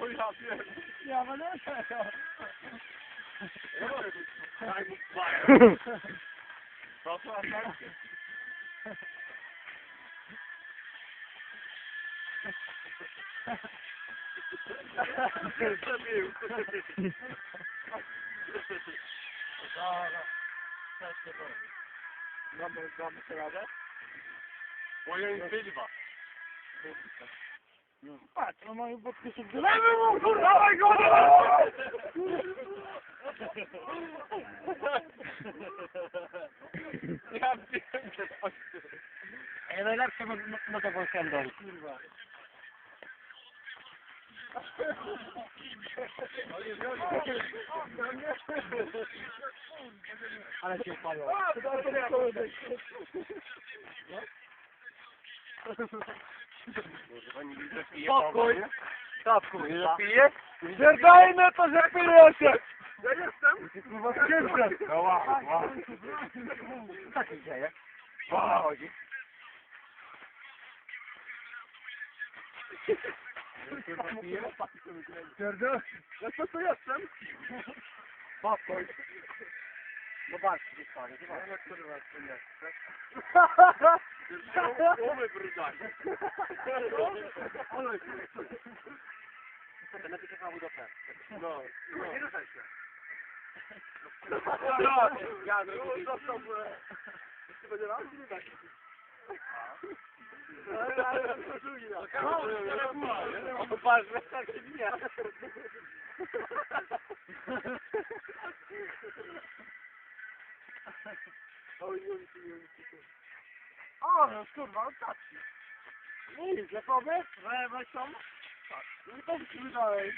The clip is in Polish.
Oy yapıyor. Ya ben öyle ya. Nasıl atar ki? Tabii. Daha da. Kaçtı bu. Namaz namaz beraber. Boyayın beli var. Instyliwa. Patrz, no mają podpisy w lewy mu, kurwa, dawaj go, dawaj! Ja to Ej, najlepsze mo- mo- motował Sandor. Kurwa. Ale się palią. Spokój. Tapku, Nie pijesz? Pierdajmy to, że pilocie! Ja jestem! Kurwa, skrzynkę! No wow, wow. Co się dzieje? Wow. chodzi? Pierdol? Ja co tu jestem? Spokój. Zobaczcie, gdzie stanie. Zobaczcie, kurwa, co jest. Głowy brudać. Ale Będę czekał do ten. No. Nie ruszaj się. No. Ja no, został w... Ty będzie raz, nie tak. O, patrz, tak się nie. O, no kurwa, ostatni. Nie, lepowy? Weź tam. Tak. No i to dalej.